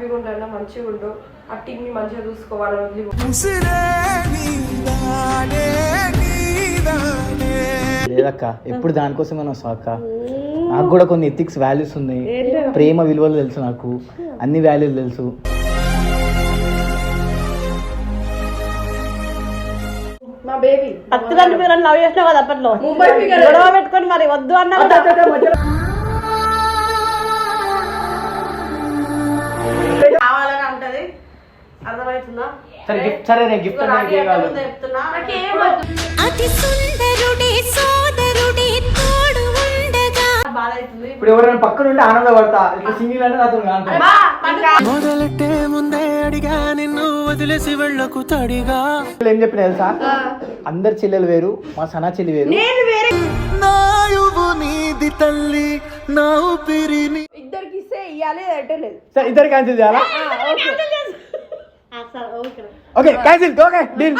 హ్యాపీగా ఉండాలి మంచిగా ఉండు. అట్టిని మంచిగా చూసుకోవాలని వదిలి లేదక్క ఎప్పుడు దానికోసమే వస్తావు అక్క? నాకు కూడా కొన్ని ఎథిక్స్ వాల్యూస్ ఉన్నాయి. ప్రేమ విలువలు తెలుసు నాకు. అన్ని వాల్యూలు తెలుసు. మా బేబీ పత్తిలాంటి మీరు లవ్ చేసినావు కదా అప్పట్లో? ముంబై గొడవ పెట్టుకొని మరి వద్దు అన్నా సరే గిఫ్ట్ సరే నేను గిఫ్ట్ వద్దు. అతి సుందరుడే సోదరుడే తోడు ఉండగా. బాధ అవుతుంది. ఇప్పుడు ఎవరైనా పక్కన ఉంటే ఆనందపడతా. ఇట్లా సింగిల్ అంటే నాతో కాదు. మొదలెట్టే ముందే అడిగా నిన్ను వదిలేసి వెళ్ళకు తడిగా. ఏం చెప్పిన తెలుసా? అందరి చెల్లెలు వేరు మా సనా చెల్లి వేరు. నేను వేరే నాయువు నీది తల్లి నా ఊపిరి నీ ఇద్దరికి ఇస్తే ఇవ్వాలి అంటే లేదు. సరే ఇద్దరు క్యాన్సిల్ చేయాలా? Okay okay cancel okay deal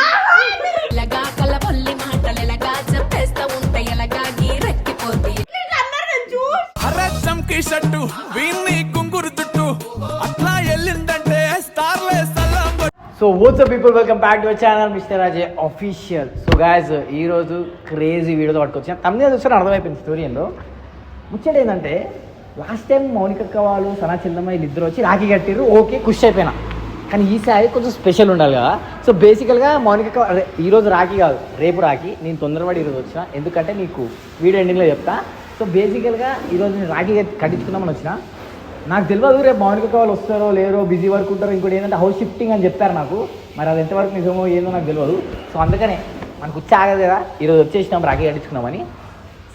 ఎలాగా కలబొల్లి మాటలు ఎలాగా చెప్పేస్తా ఉంటే ఎలాగా గీరెక్కిపోతే అరే చంకి షట్టు వీన్ని కుంగురు చుట్టు అట్లా వెళ్ళిందంటే స్టార్లే సల్లం so what's people welcome back to channel mister Raje official so guys ఈ రోజు క్రేజీ వీడియోతో పట్టుకొచ్చాను తమ్ముడే చూస్తే అర్థమైపోయింది స్టోరీ ఏందో. ముచ్చట ఏంటంటే లాస్ట్ టైం మౌనిక వాళ్ళు సనా చందమ్మ వీళ్ళిద్దరు వచ్చి రాఖీ కట్టిర్రు ఓకే ఖుషి అయిపోయినా. కానీ ఈసారి కొంచెం స్పెషల్ ఉండాలి కదా. సో బేసికల్గా మౌనిక ఈరోజు రాఖీ కాదు రేపు రాఖీ. నేను తొందరపడి ఈరోజు వచ్చిన. ఎందుకంటే నీకు వీడియో ఎండింగ్లో చెప్తా. సో బేసికల్గా ఈరోజు నేను రాఖీ కట్టించుకుందామని వచ్చిన. నాకు తెలియదు రేపు మౌనిక వాళ్ళు వస్తారో లేరో బిజీ వర్క్ ఉంటారో ఇంకోటి ఏంటంటే హౌస్ షిఫ్టింగ్ అని చెప్తారు నాకు. మరి అది ఎంతవరకు నిజమో ఏందో నాకు తెలియదు సో అందుకనే మనకు వచ్చి ఆగదు కదా. ఈరోజు వచ్చేసినాం రాఖీ కట్టించుకున్నామని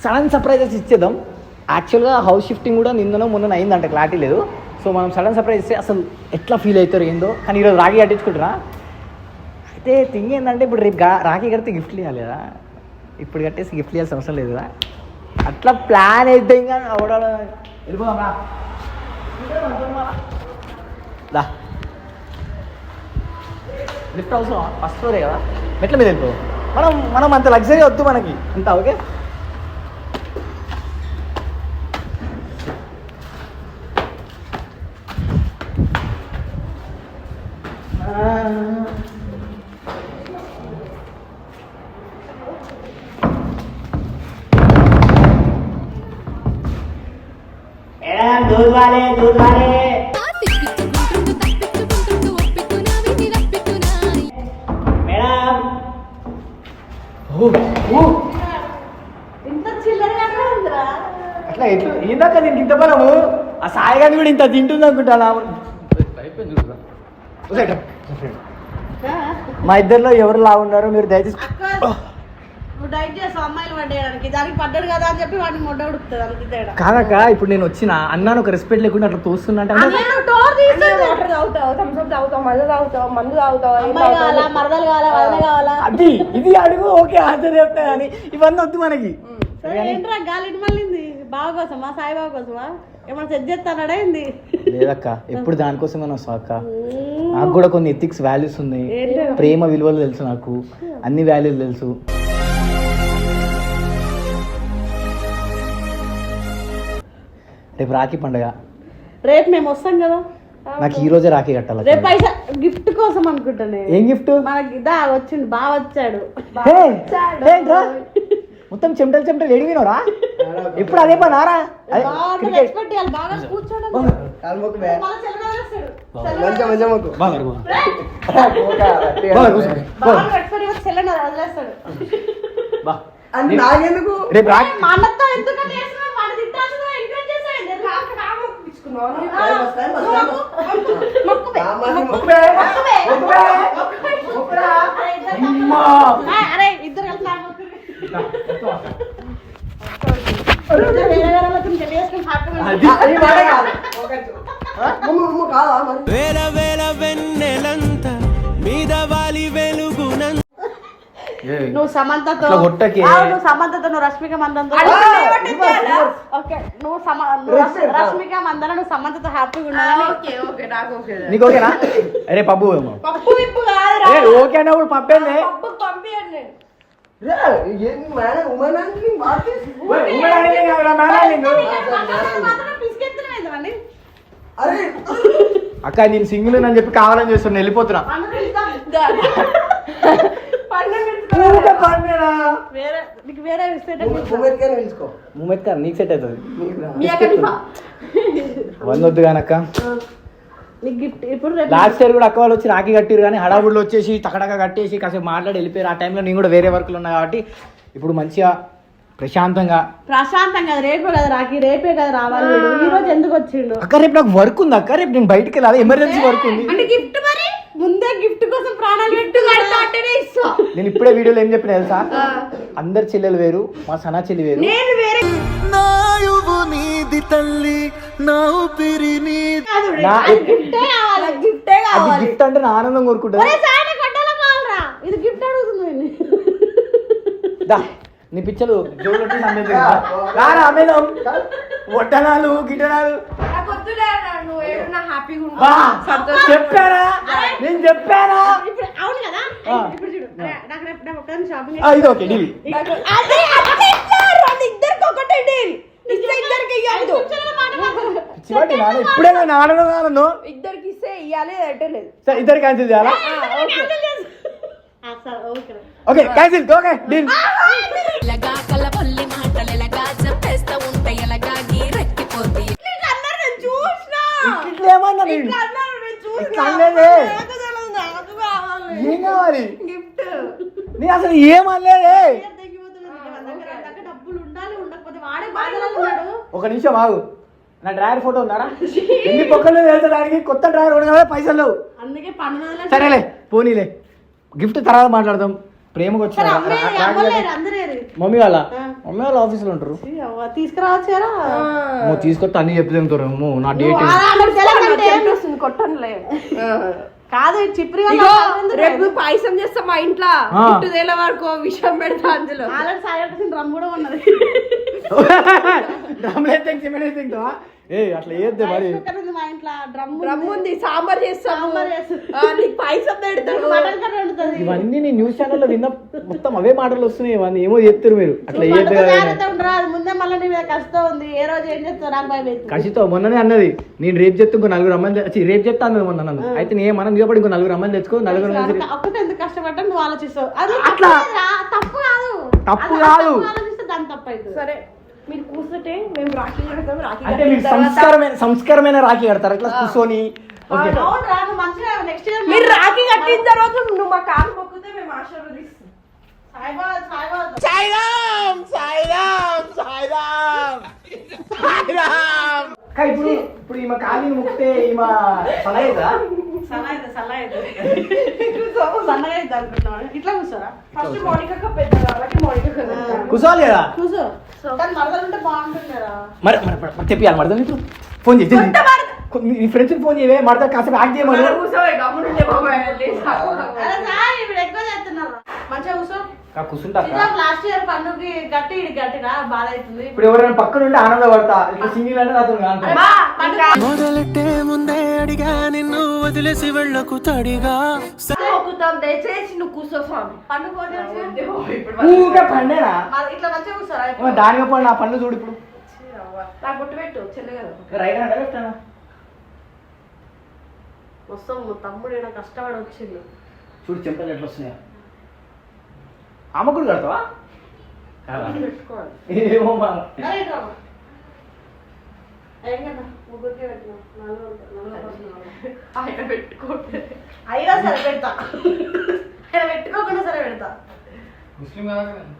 సడన్ సర్ప్రైజెస్ ఇచ్చేద్దాం. యాక్చువల్గా హౌస్ షిఫ్టింగ్ కూడా నిన్ననో మొన్న అయిందంట క్లారిటీ లేదు. సో మనం సడన్ సర్ప్రైజ్ ఇస్తే అసలు ఎట్లా ఫీల్ అవుతారు ఏందో? కానీ ఈరోజు రాఖీ కట్టించుకుంటారా? అయితే థింగ్ ఏంటంటే ఇప్పుడు రేపు రాఖీ కడితే గిఫ్ట్లు ఇవ్వాలి కదా. ఇప్పుడు కట్టేసి గిఫ్ట్ ఇవ్వాల్సిన అవసరం లేదు కదా. అట్లా ప్లాన్ అయితే ఇంకా అవడాల వెళ్ళిపోదాం రా. దా. లిఫ్ట్ అవసరం ఫస్ట్ ఫ్లోరే కదా. మెట్ల మీద వెళ్ళిపో. మనం మనం అంత లగ్జరీ వద్దు మనకి. అంతా ఓకే? దూరాలే దూరాలే మేడం. అట్లా ఇంత మనము ఆ సాయిగాని కూడా ఇంత తింటుంది అనుకుంటా మా ఇద్దరిలో ఎవరు లాగున్నారో మీరు దయచేసి డైట్ చేస్తావు అమ్మాయిలు పడ్డేయడానికి దానికి పడ్డాడు కదా అని చెప్పి వాడిని మొడ్డ ఉడుకుతుంది అంతే తేడా. కాదక్క ఇప్పుడు నేను వచ్చిన అన్నాను ఒక రెస్పెక్ట్ లేకుండా అట్లా తోస్తున్నట్టు అంటే వాటర్ తాగుతావు తాగుతావు మందు తాగుతావు మందు తాగుతావు ఏం అమ్మాయి తాగుతావు? కావాలా మరదలు కావాలా వదిన కావాలా? అది ఇది అడుగు ఓకే ఆన్సర్ చెప్తా కానీ ఇవన్నీ వద్దు మనకి. సరే ఏంట్రా గాలి ఇటు మళ్ళీంది? బావ కోసమా సాయిబాబా కోసమా? ఏమన్నా సెట్ చేస్తానడా ఏంది లేదక్క ఎప్పుడు దానికోసమే వస్తావు అక్క. నాకు కూడా కొన్ని ఎథిక్స్ వాల్యూస్ ఉన్నాయి. ప్రేమ విలువలు తెలుసు నాకు. అన్ని వాల్యూలు తెలుసు. రేపు రాఖీ పండగ. రేపు మేము వస్తాం కదా. నాకు ఈ రోజే రాఖీ కట్టాలి రేపు పైసా గిఫ్ట్ కోసం అనుకుంటాను ఏం గిఫ్ట్? మనకి ఇదా వచ్చిండు బాగా వచ్చాడు. మొత్తం చెమటలు చెమటలు ఎడిగినోరా ఎప్పుడు అదే పని ఆరా. నాకెందుకు? రేపు అరే ఇద్దరు వేరే నువ్వు సమంతతో అట్లా కొట్టకే. ఆ, నువ్వు సమంతతో నువ్వు రష్మిక మందంతో ఓకే నువ్వు సమ రష్మిక మందన నువ్వు సమంతతో హ్యాపీగా ఉండాలని ఓకే ఓకే నాకు ఓకే నీకు ఓకేనా? అరే పబ్బు పప్పు కాదురా. ఏ, ఓకే అన్నప్పుడు పప్పు పంపియండి ఏంటండి? అక్క నేను సింగిల్ అని చెప్పి కావాలని చేస్తున్నా. వెళ్ళిపోతున్నా నీకు వేరే ఇస్తే మూమెంట్ కాదు నీకు సెట్ అవుతుంది. మియా ఖలీఫా వంద వద్దు కానక్క నీకు గిఫ్ట్ ఇప్పుడు రేపు? లాస్ట్ ఇయర్ కూడా అక్క వాళ్ళు వచ్చి రాఖీ కట్టిరు కానీ హడావుడిలో వచ్చేసి టకటక కట్టేసి కాసేపు మాట్లాడి వెళ్ళిపోయారు. ఆ టైంలో నేను కూడా వేరే వర్క్లు ఉన్నా కాబట్టి ఇప్పుడు మంచిగా ప్రశాంతంగా ప్రశాంతం కదా రేపే కదా రాకి రేపే కదా రావాలి. ఈ రోజు ఎందుకు వచ్చిండు? అక్క రేపు నాకు వర్క్ ఉంది అక్క. రేపు నేను బయటికి వెళ్ళాలి. ఎమర్జెన్సీ వర్క్ ఉంది. అంటే గిఫ్ట్ ముందే గిఫ్ట్ కోసం ప్రాణాలు గిఫ్ట్ కడతా అంటేనే ఇస్తా. నేను ఇప్పుడే వీడియోలో ఏం చెప్పిన తెలుసా? అందరి చెల్లెలు వేరు మా సనా చెల్లి వేరు. నేను వేరే. నాయువు నీది తల్లి నా ఊపిరి నీది. నా గిఫ్టే కావాలి గిఫ్టే అది కావాలి. గిఫ్ట్ అంటే నా ఆనందం కోరుకుంటుంది. ఒరే సాయన కొట్టాల కావాలరా ఇది గిఫ్ట్ అడుగుతుంది వీడిని. దా నీ పిచ్చలు జోలొట్టి అమ్మేది వడ్డనాలు వద్దులే హ్యాపీగా ఉంటా. చెప్పానా? నేను చెప్పానా? ఇప్పుడు అవును కదా. ఇప్పుడు చూడు. నాకు రేపు షాపింగ్ ఆ, ఇది ఓకే డీల్ అదే అదే ఇస్తారు. అది ఇద్దరికి ఒకటే డీల్ ఇస్తే ఇద్దరికి ఇవ్వద్దు చివాటి నాన్న ఇప్పుడే ఇద్దరికి ఇస్తే ఇవ్వాలి అంటే లేదు. సరే ఇద్దరు క్యాన్సిల్ చేయాలా? ఓకే. Cancel okay. డీల్ కావాలి. ఏం కావాలి గిఫ్ట్. నేను అసలు ఏమనలేదే? ఒక నిమిషం ఆగు. నా డ్రైవర్ ఫోటో ఉందారా? ఎన్ని పొక్కలు వేసడానికి కొత్త డ్రైవర్ ఉండగా పైసలు లేవు. అందుకే సరేలే పోనీలే. గిఫ్ట్ తర్వాత మాట్లాడదాం. ప్రేమకు ఏరి. మమ్మీ వాళ్ళ. మమ్మీ వాళ్ళ ఆఫీసులో ఉంటారు. తీసుకురావచ్చారా? నువ్వు తీసుకొస్తే అన్ని చెప్తారు అమ్మో నా డేట్ కొట్టనులే. కాదు చిప్రి రేపు పాయసం చేస్తా మా ఇంట్లో. తేల వరకు విషయం పెడతా అందులో. ఆల్రెడీ సాయి డ్రమ్ కూడా ఉన్నది. ఎత్తే సిమెంట్ ఎత్తే తింటావా? ఏ అట్లా ఏద్దే మరి. మా ఇంట్లో డ్రమ్ డ్రమ్ ఉంది. సాంబార్ చేస్తాము సాంబార్ చేస్తాం. నీకు పాయసం పెడతాడు మటన్ కర్రీ ఇవన్నీ నేను న్యూస్ ఛానల్లో విన్న మొత్తం అవే మాటలు వస్తున్నాయి. ఇవన్నీ ఏమో చెప్తారు మీరు. అట్లా కసితో మొన్ననే అన్నది. నేను రేపు చెప్తే ఇంకో నలుగురు అమ్మాయిలు తె- ఛీ, రేపు చెప్తా అన్నది మొన్న నన్ను. అయితే నేను మనం నిలబడి ఇంకో నలుగురు అమ్మాయిలు తెచ్చుకో నలుగురు కష్టపడ్డా? నువ్వు ఆలోచిస్తావు. అది అట్లా. తప్పు కాదు. తప్పు కాదు. దాని తప్పు అవుతుంది సరే మీరు కూర్చుంటే మేము రాఖీ కడతాం రాఖీ అంటే మీరు సంస్కారమైన సంస్కారమైన రాఖీ కడతారు? ఇట్లా కూర్చొని? ఓకే. అవునురా, నువ్వు మంచిగా నెక్స్ట్ ఇయర్ మీరు రాఖీ కట్టిన తర్వాత నువ్వు మా కాలు మొక్కితే మేము ఆశీర్వదిస్తాం సాయిబాబా సాయిబాబా అక్క, ఇప్పుడు ఇప్పుడు ఈమె ఖాళీని ముక్తే ఈమె కదా కూర్చోవాలి కదా? కూర్చో. కానీ మరదలు ఉంటే బాగుంటుందిరా మరి మరి మరి- మరి తెప్పియాలి మడతా ఇప్పుడు ఫోన్ చేసి. నీ ఫ్రెండ్స్కి ఫోన్ చేయవే మడతా కాసేపు యాక్ట్ చేయమని. లాస్ట్ ఇయర్ పండుగకి గట్టి గట్టిగా బాధ అవుతుంది ఇప్పుడు ఎవరైనా పక్కన ఉంటే ఆనందపడతా. ఇట్లా సింగిల్ అంటే మొదలెట్టే ముందే అడిగా నిన్ను వదిలేసి వెళ్ళకు తడిగా. దయచేసి నువ్వు కూర్చో స్వామి. ఊరికే పండేనా? మరి ఇట్లా కూర్చోరా దానిగా పండు నా పనులు చూడు ఇప్పుడు. నాకు చెల్లె కదా. రైట్ అంటే మొత్తం మా తమ్ముడు ఈడ కష్టపడి వచ్చిండు. చూడు చెంపలు ఎట్లా వస్తున్నాయా. ఆమె కూడా కడతావా? పెట్టుకోవాలి. ఏమో మా అరే ఇట్రా అమ్మ. ఏం కదా ముగ్గురికే పెట్టినా. నలుగురు ఉంటారు, నలుగురు కోసం నలుగురు. ఆయన పెట్టుకోండి అయినా సరే పెడతా. ఆయన పెట్టుకోకుండా సరే పెడతా.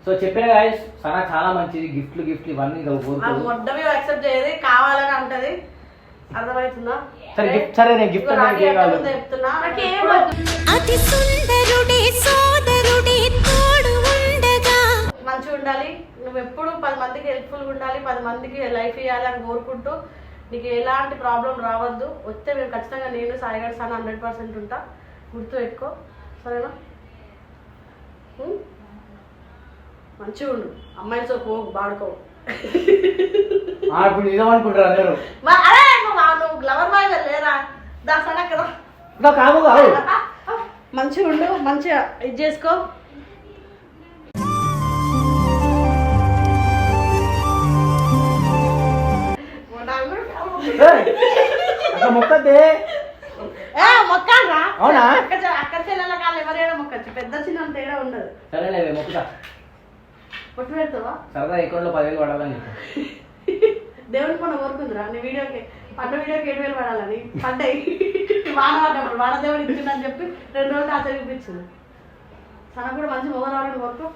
సో చెప్పిన గాయస్ సనా చాలా మంచిది. గిఫ్ట్లు గిఫ్ట్లు ఇవన్నీ ఇంకా ఆ కోరుకోదు మొడ్డవి యాక్సెప్ట్ చేయదు. కావాలని అంటది. అర్థమవుతుందా? సరే గిఫ్ట్ సరే నేను గిఫ్ట్ అంటే కాదు. అతి సుందరుడే సోదరుడే తోడు ఉండగా. మంచిగా ఉండాలి. నువ్వు ఎప్పుడు పది మందికి హెల్ప్ఫుల్గా ఉండాలి. పది మందికి లైఫ్ ఇవ్వాలి అని కోరుకుంటూ నీకు ఎలాంటి ప్రాబ్లం రావద్దు. వస్తే మేము ఖచ్చితంగా నేను సాయిగాడు సార్ హండ్రెడ్ పర్సెంట్ ఉంటా. గుర్తు పెట్టుకో. సరేనా? మంచిగా ఉండు. అమ్మాయిలతో పో బాడుకో ఆ, ఇప్పుడు నిజం అనుకుంటారు అందరూ. నువ్వు గ్లవర్ బాయ్ కదా? కాదు మంచిగా ఉండు మంచిగా ఇది చేసుకో. ఏ, మొక్కాలరా? అవునా? అక్క చె- అక్క చెల్లెల కాళ్ళు ఎవరైనా మొక్కచ్చు. పెద్ద చిన్న తేడా ఉండదు. సరేలే మొక్కుతా. పొట్టు పెడతావా? సరదా అకౌంట్లో పదివేలు పడాలని దేవుని పండుగ కోరుకుందిరా నీ వీడియోకి. పంట వీడియోకి ఏడు వేలు పడాలని పడ్డాయి వాన పడ్డప్పుడు వాన దేవుడు ఇచ్చిందని చెప్పి రెండు రోజులు ఆచరి చూపించింది తనకు కూడా మంచి మొగ రావాలని కోరుకో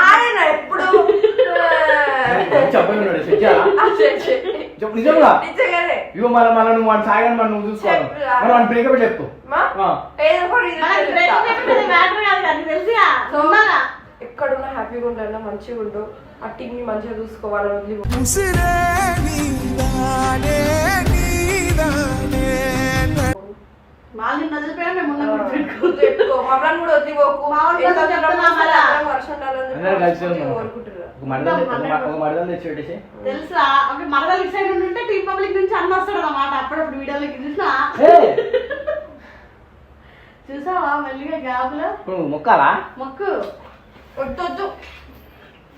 ఆయన ఎప్పుడు? చెప్పు నిజంగా? ఇవ్వ మన మన నువ్వు మన సాగని మనం నువ్వు చూసుకోవాలి. మనం మన బ్రేకప్ చెప్పు? ఆ. ఎక్కడున్నా హ్యాపీగా ఉండాలన్నా మంచిగా ఉండు. ఆ టీంని మంచిగా చూసుకోవాలని మడదలు తెచ్చి పెట్టేసి. తెలుసా? మరదలు ఇటు సైడ్ ఉంటే టీం పబ్లిక్ నుంచి అన్న వస్తాడు అన్నమాట. అప్పుడప్పుడు వీడియోలకి చూసినా? చూసావా? మెల్లిగా గ్యాప్లో మొక్కాలా? మొక్కు. వద్దు వద్దు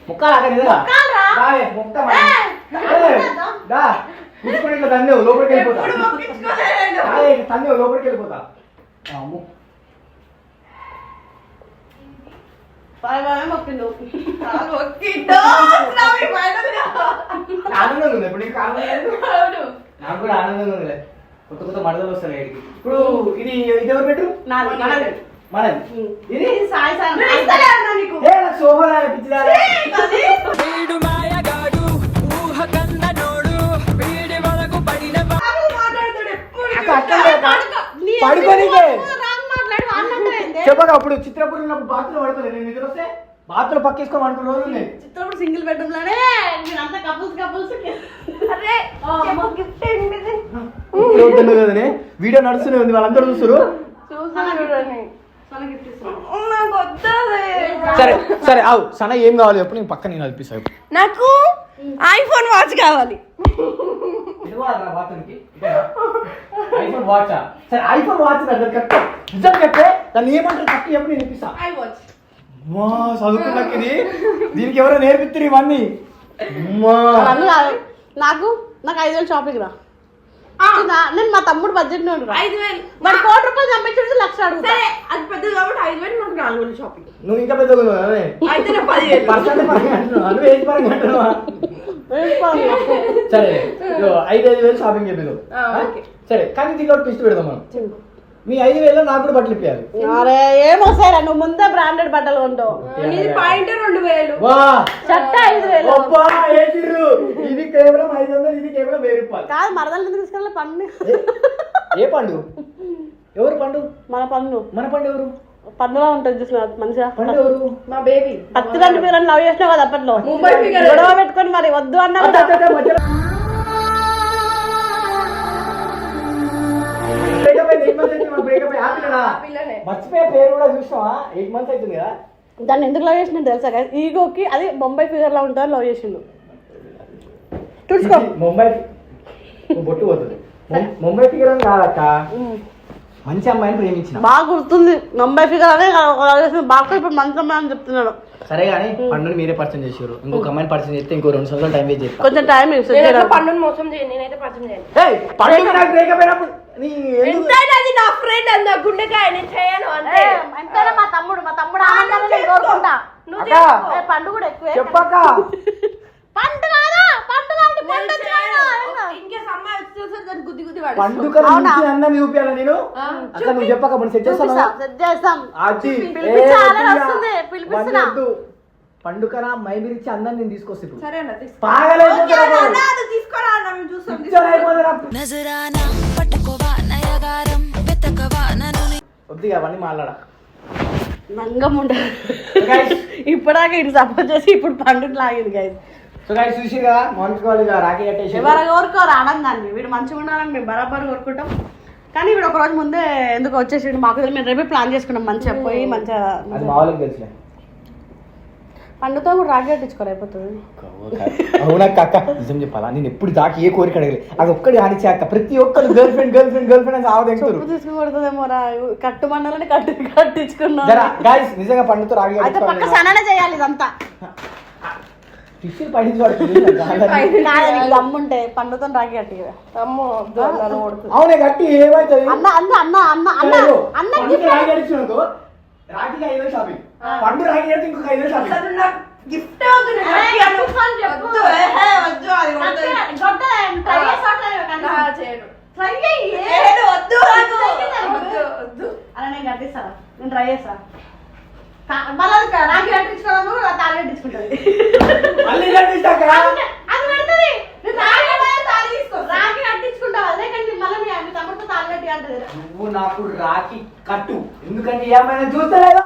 మొక్కాలా అక్కడ నిజంగా? మొక్కాలరా? దాయే, మొక్కా మరి. ఏయ్, ఏయ్, దా కూర్చుకొని ఇట్లా లోపలికి వెళ్ళిపోతా. లోపలికి వెళ్ళిపోతా. మొక్కు. మొక్కిండు మొక్కిండు. ఆనందంగా ఉంది. ఇప్పుడు నీకు? అవును. కూడా ఆనందంగా ఉందిలే. కొత్త కొత్త మడదలు వస్తాయి ఇప్పుడు ఇది ఇది ఎవరు పెట్టు నాది మనది. ఇది? సాయి సాయి నీకు. నాకు చెప్పక అప్పుడు చిత్రపూర్ ఉన్నప్పుడు బాత్రూమ్ పడుకోలేదు. నేను నిద్ర వస్తే బాత్రూమ్ పక్కేసుకొని పడుకున్న రోజులు ఉన్నాయి. చిత్రప్పుడు సింగిల్ బెడ్రూమ్లోనే మీరంతా కపుల్స్ కపుల్స్. అరే చెప్పు గిఫ్ట్ ఏంటిది? ఇప్పుడు వద్దు కదనే వీడియో నడుస్తూనే ఉంది. వాళ్ళందరూ చూస్తారు చూసాను ఇస్తున్నాను నాకు వద్దది. సరే సరే అవు సన ఏం కావాలి చెప్పు. నేను పక్క నేను కల్పిస్తాను నాకు ఐఫోన్ వాచ్ కావాలి. IPhone watch? సరే ఐఫోన్ వాచ్ నిజం చెప్తే దాన్ని ఏమంటారు ఇప్పిస్తా ఐ వాచ్ మా చదువుకున్నాక ఇది. దీనికి ఎవరో నేర్పిస్తారు ఇవన్నీ. నాకు నాకు ఐదు వేలు షాపింగ్ రా. నా- నేను మా తమ్ముడు బడ్జెట్ నోడు రా ఐదు వేలు. మరి కోటి రూపాయలు సంపాదించి లక్ష అడుగుతా. సరే అది పెద్దది కాబట్టి ఐదు వేలు నాకు నాలుగు వేలు షాపింగ్. నువ్వు ఇంకా అదే. అయితే పదివేలు. పర్సెంట్ పరంగా అంటున్నావు. నువ్వు ఏజ్ పరంగా అంటున్నావా. సరే ఐదు ఐదు వేలు షాపింగ్ చెప్పేది. ఆ, ఓకే. సరే కానీ దీంట్లో ట్విస్ట్ పెడదాం మనం. మీ ఐదు వేలు నాకు కూడా బట్టలు ఇప్పించాలి అరే ఏమొస్తాయిరా నువ్వు ముందే బ్రాండెడ్ బట్టలు కొంటావు నీది పాయింట్ రెండు వేలు. వా. చట్ట ఐదు వేలు. అబ్బా ఏంటిర్రు ఇది కేవలం ఐదు వందలు ఇది కేవలం వెయ్యి రూపాయలు. కాదు మరదలు ఎందుకు తీసుకెళ్ళి పన్ను ఏ- పండు? ఎవరు పండు? మన పన్ను మన పండు ఎవరు? పన్నులో ఉంటుంది చూసిన మంచిగా పండు ఎవరు? మా బేబీ పత్తి లాంటి మీరు లవ్ చేసినావు కదా అప్పట్లో. ముంబై గొడవ పెట్టుకొని మరి వద్దు అన్నా మర్చిపోయే పేరు కూడా చూసినావా? ఎయిట్ మంత్స్ అవుతుంది కదా. దాన్ని ఎందుకు లవ్ చేసిన తెలుసా కదా ఈగోకి అది బొంబాయి ఫిగర్లో ఉంటుంది లవ్ చేసిండు. తుడుచుకో. ముంబై బొట్టు పోతుంది. ముంబై ఫిగర్ అని కాదక్క మంచి అమ్మాయిని ప్రేమించిన. బాగా గుర్తుంది. బొంబాయి ఫిగర్ అనే లవ్ చేసిన బాగా ఇప్పుడు మంచి అమ్మాయి అని చెప్తున్నాడు. సరే కానీ పండుని మీరే పరిచయం చేసారు ఇంకొక అమ్మాయిని పరిచయం చేస్తే ఇంకో రెండు సంవత్సరాలు టైం వేస్ట్ చేస్తా. కొంచెం టైం పండుని మోసం చేయను నేనైతే పరిచయం ఏయ్, పండుగ నాకు ఎంతైనా అది నా ఫ్రెండ్ అది నా గుండెకాయ నేను చేయను అంతే ఎంతైనా మా తమ్ముడు మా తమ్ముడు ఆనందాన్ని నేను. కోరుకుంటా నువ్వు అక్క. చేసుకో. ఏ, పండు కూడా ఎక్కువే చెప్పక్క పండు కాదా పండు లాంటి నేను పండు చేయను. కాదా? ఇంకేస్ అమ్మాయి వచ్చి చూస్తే దాన్ని గుద్ది గుద్ది పడేస్తా. పండుగ నుంచి అందరిని చూపించాలి నేను ఆ, అక్క నువ్వు చెప్పక మనం సెట్ చేస్తాను చూపిస్తా, సెట్ చేస్తాం అది పిలిపించాలని ఏ, వస్తుంది, పిలిపిస్తున్నా. వద్దు. పండుకన మైమిరిచి అందరిని నేను తీసుకొస్తా ఇప్పుడు సరే అన్న తీసుకో. పాగలైపోతారు ఓకే అన్న, అప్పుడు. అన్న, అది తీసుకోరా అన్న, మేము చూస్తాం. నజరానా పట్టుకోవా నయగారం వెతకవా నన్ను వద్దు అవన్నీ మాట్లాడ? నంగం ఉండదు. Guys. ఇప్పటిదాకా ఇటు సపోర్ట్ చేసి ఇప్పుడు పండుగ లాగింది గైస్ సో చూసి కదా రాఖీ కట్టేసి ఎవరు కోరుకోరు ఆనందాన్ని. వీడు మంచిగా ఉండాలని మేము బరాబర్ కోరుకుంటాం కానీ వీడు ఒక రోజు ముందే ఎందుకు వచ్చేసి మాకు మేము రేపే ప్లాన్ చేసుకున్నాం. మంచిగా పోయి మంచిగా అది తెలుసులే. పండుతో కూడా రాఖీ కట్టించుకోరు అయిపోతుంది. అవునక్క అక్క నిజం చెప్పాలా? నేను ఎప్పుడు దాకా ఏ కోరిక అడగలేదు అది ఒక్కడి ఆడిచే అక్క. ప్రతి ఒక్కరు girl friend girl friend girl friend అని ఆవదంటారు చెప్పు తీసుకుపడుతుందేమో రా. కట్టు మండలని కట్టు కట్టించుకున్నాం. గాయస్ నిజంగా పండుతో రాఖీ అయితే పక్క సననే చేయాలి ఇదంతా. పడింది దమ్ముంటే పండుతో రాకి కట్టి అమ్మో అవునే ఏమైతుంది? అన్న అన్న అన్న అన్న అన్న రాగి షాపింగ్ పండు రాగి అడిచి ఇంకొక ఐదు అసలు నాకు గిఫ్ట్ అను. వద్దు ఏహే, వద్దు అది వద్దు నాకు. వద్దు వద్దు. అలా నేను కట్టిస్తాను నేను ట్రై చేస్తాను మళ్ళీ రాఖీ కట్టించుకోవడం తాళి కట్టించుకుంటుంది. మళ్ళీ కట్టిస్తాక? అది పెడుతుంది. నేను రాఖీ తాళి తీసుకో. రాఖీ కట్టించుకుంటావు. అదే కానీ మళ్ళీ మీ మీ తమ్ముడితో తాళి కట్టి అంటది. నువ్వు నాకు రాఖీ కట్టు. ఎందుకంటే ఏమైనా చూస్తలేదా.